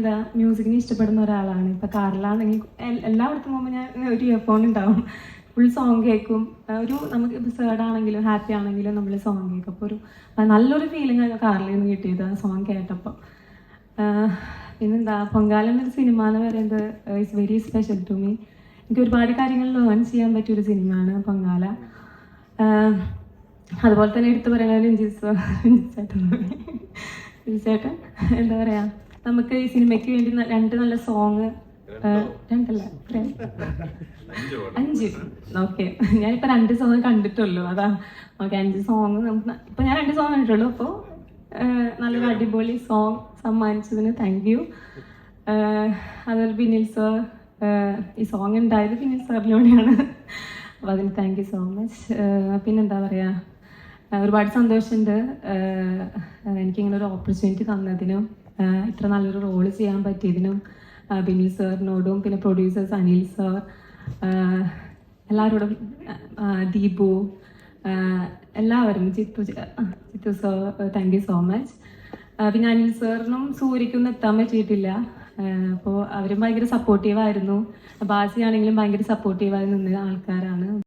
എന്താ മ്യൂസിക്കിനെ ഇഷ്ടപ്പെടുന്ന ഒരാളാണ്. ഇപ്പൊ കാറിലാണെങ്കിൽ എല്ലായിടത്തും പോകുമ്പോൾ ഞാൻ ഒരു ഇയർഫോൺ ഉണ്ടാവും. ഫുൾ സോങ് കേൾക്കും. ഒരു നമുക്ക് ഇപ്പോൾ സേഡ് ആണെങ്കിലും ഹാപ്പി ആണെങ്കിലും നമ്മൾ സോങ് കേൾക്കും. അപ്പോൾ ഒരു നല്ലൊരു ഫീലിംഗ് ആണ് കാറിൽ നിന്ന് കിട്ടിയത് ആ സോങ് കേട്ടപ്പോൾ പിന്നെന്താ പൊങ്കാല എന്നൊരു സിനിമ എന്ന് പറയുന്നത് it's very special to me എനിക്ക് ഒരുപാട് കാര്യങ്ങൾ ലേൺ ചെയ്യാൻ പറ്റിയൊരു സിനിമയാണ് പൊങ്കാല. അതുപോലെ തന്നെ എടുത്തു പറയുന്നത് രഞ്ജിത്ത് രഞ്ജിത്ത് ചേട്ടൻ. ചേട്ടൻ എന്താ പറയാ? നമുക്ക് ഈ സിനിമയ്ക്ക് വേണ്ടി രണ്ട് നല്ല സോങ് രണ്ടല്ല? അഞ്ച് ഓക്കെ ഞാനിപ്പോ രണ്ട് സോങ് കണ്ടിട്ടുള്ളൂ അതാ. ഓക്കെ അഞ്ച് സോങ് നമുക്ക് ഇപ്പൊ ഞാൻ രണ്ട് സോങ് കണ്ടിട്ടുള്ളൂ അപ്പോൾ നല്ലൊരു അടിപൊളി സോങ് സമ്മാനിച്ചതിന് താങ്ക് യു അതുപോലെ ബിനിൽ സർ ഈ സോങ് ഉണ്ടായത് ബിനിൽ സാറിലൂടെയാണ് അപ്പോൾ അതിന് താങ്ക് യു സോ മച്ച് പിന്നെന്താ പറയാ? ഒരുപാട് സന്തോഷമുണ്ട്. എനിക്കിങ്ങനെ ഒരു ഓപ്പർച്യൂണിറ്റി തന്നതിനും. ഇത്ര നല്ലൊരു റോൾ ചെയ്യാൻ പറ്റിയതിനും ബിനിൽ സാറിനോടും പിന്നെ പ്രൊഡ്യൂസേഴ്സ് അനിൽ സാർ എല്ലാവരോടും ദീപു എല്ലാവരും Chithu Chithu sir thank you so much പിന്നെ അനിൽ സാറിനും സൂര്യക്കൊന്നും എത്താൻ പറ്റിയിട്ടില്ല. അപ്പോൾ അവരും ഭയങ്കര സപ്പോർട്ടീവായിരുന്നു ബാസിയാണെങ്കിലും ഭയങ്കര സപ്പോർട്ടീവായി നിന്ന ആൾക്കാരാണ്.